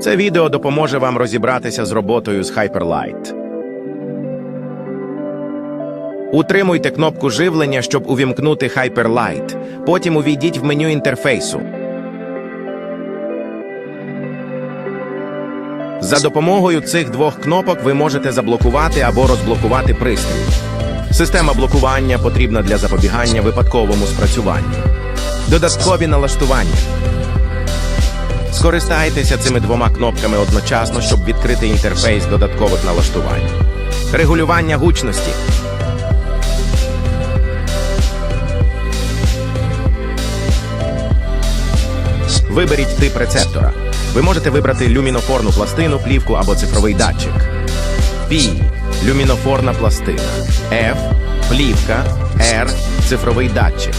Це відео допоможе вам розібратися з роботою з Hyperlight. Утримуйте кнопку живлення, щоб увімкнути Hyperlight. Потім увійдіть в меню інтерфейсу. За допомогою цих двох кнопок ви можете заблокувати або розблокувати пристрій. Система блокування потрібна для запобігання випадковому спрацюванню. Додаткові налаштування. Скористайтеся цими двома кнопками одночасно, щоб відкрити інтерфейс додаткових налаштувань. Регулювання гучності. Виберіть тип рецептора. Ви можете вибрати люмінофорну пластину, плівку або цифровий датчик. P – люмінофорна пластина. F – плівка. R – цифровий датчик.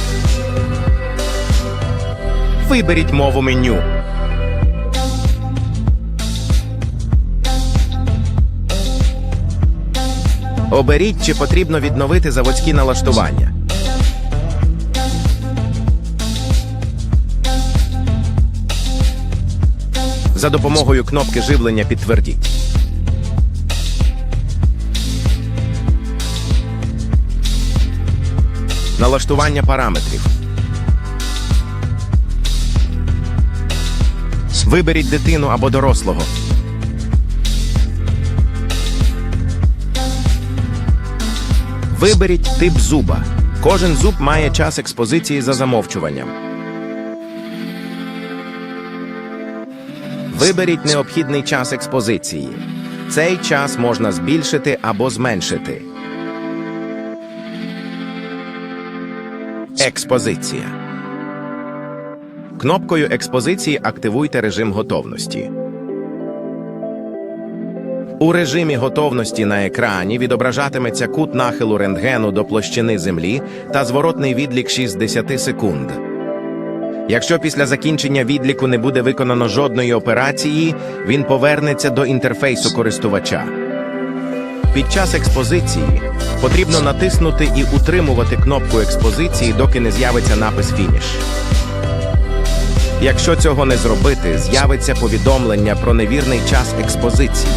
Виберіть мову меню. Оберіть, чи потрібно відновити заводські налаштування. За допомогою кнопки живлення підтвердіть. Налаштування параметрів. Виберіть дитину або дорослого. Виберіть тип зуба. Кожен зуб має час експозиції за замовчуванням. Виберіть необхідний час експозиції. Цей час можна збільшити або зменшити. Експозиція. Кнопкою експозиції активуйте режим готовності. У режимі готовності на екрані відображатиметься кут нахилу рентгену до площини Землі та зворотний відлік 60 секунд. Якщо після закінчення відліку не буде виконано жодної операції, він повернеться до інтерфейсу користувача. Під час експозиції потрібно натиснути і утримувати кнопку експозиції, доки не з'явиться напис Фініш. Якщо цього не зробити, з'явиться повідомлення про невірний час експозиції.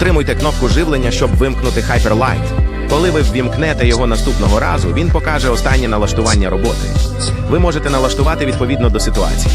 Утримуйте кнопку живлення, щоб вимкнути Hyperlight. Коли ви ввімкнете його наступного разу, він покаже останнє налаштування роботи. Ви можете налаштувати відповідно до ситуації.